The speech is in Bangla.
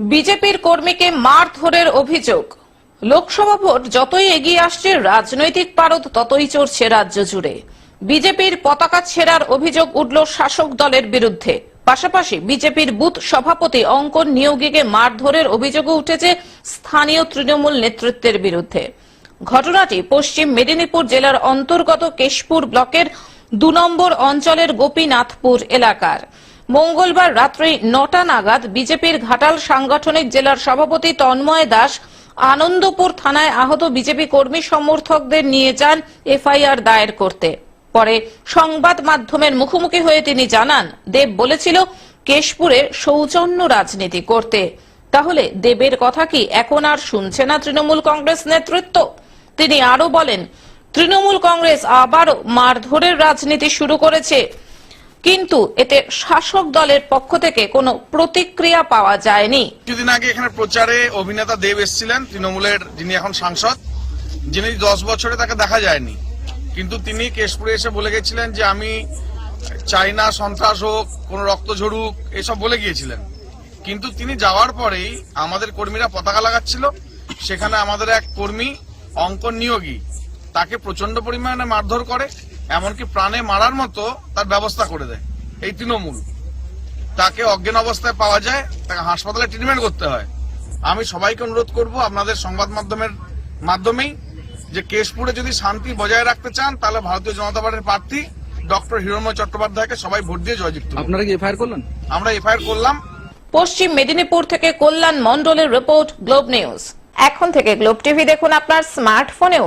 বিজেপির কর্মীকে মারধরের অভিযোগ। লোকসভা ভোট যতই এগিয়ে আসছে, রাজনৈতিক পারদ ততই চড়ছে রাজ্য জুড়ে। বিজেপির পতাকা ছেঁড়ার অভিযোগ উঠল শাসক দলের বিরুদ্ধে। পাশাপাশি বিজেপির বুথ সভাপতি অঙ্কন নিয়োগীকে মারধরের অভিযোগও উঠেছে স্থানীয় তৃণমূল নেতৃত্বের বিরুদ্ধে। ঘটনাটি পশ্চিম মেদিনীপুর জেলার অন্তর্গত কেশপুর ব্লকের দু নম্বর অঞ্চলের গোপীনাথপুর এলাকার। মঙ্গলবার রাত্রি নটা নাগাদ বিজেপির ঘাটাল সাংগঠনিক জেলার সভাপতি তন্ময় দাস আনন্দপুর থানায় আহত বিজেপি কর্মী সমর্থকদের নিয়ে যান এফআইআর দায়ের করতে। পরে সংবাদ মাধ্যমের মুখোমুখি হয়ে তিনি জানান, দেব বলেছিল, কেশপুরে সৌজন্য রাজনীতি করতে। তাহলে দেবের কথা কি এখন আর শুনছে না তৃণমূল কংগ্রেস নেতৃত্ব? তিনি আরও বলেন, তৃণমূল কংগ্রেস আবারও মারধরের রাজনীতি শুরু করেছে। কিন্তু এতে শাসক দলের পক্ষ থেকে কোনো প্রতিক্রিয়া পাওয়া যায়নি। কিছুদিন আগে এখানে প্রচারে অভিনেতা দেব এসেছিলেন, তৃণমূলের যিনি এখন সাংসদ, যিনি দশ বছরে তাকে দেখা যায়নি। কিন্তু তিনি কেশপুরে এসে বলে গেছিলেন যে, আমি চাই না সন্ত্রাস হোক, কোনো রক্ত ঝরুক, এসব বলে গিয়েছিলেন। কিন্তু তিনি যাওয়ার পরেই আমাদের কর্মীরা পতাকা লাগাচ্ছিল। সেখানে আমাদের এক কর্মী, অঙ্কন নিয়োগী তাকে প্রচণ্ড পরিমাণে মারধর করে এমনকি প্রাণে মারার মতো তার ব্যবস্থা করে দেয়। এই তৃণমূল। তাকে অজ্ঞান অবস্থায় পাওয়া যায় তাকে হাসপাতালে ট্রিটমেন্ট করতে হয়। আমি সবাইকে অনুরোধ করব আপনাদের সংবাদ মাধ্যমের মাধ্যমেই যে কেশপুরে যদি শান্তি বজায় রাখতে চান তাহলে ভারতীয় জনতা পার্টির প্রার্থী ডক্টর হিরণময় চট্টোপাধ্যায়কে সবাই ভোট দিয়ে জয়যুক্ত করুন। আপনারা কি এফআইআর করলেন? আমরা এফআইআর করলাম। পশ্চিম মেদিনীপুর থেকে কল্যাণ মন্ডলের রিপোর্ট গ্লোব নিউজ এখন থেকে গ্লোব টিভি দেখুন আপনার স্মার্টফোনেও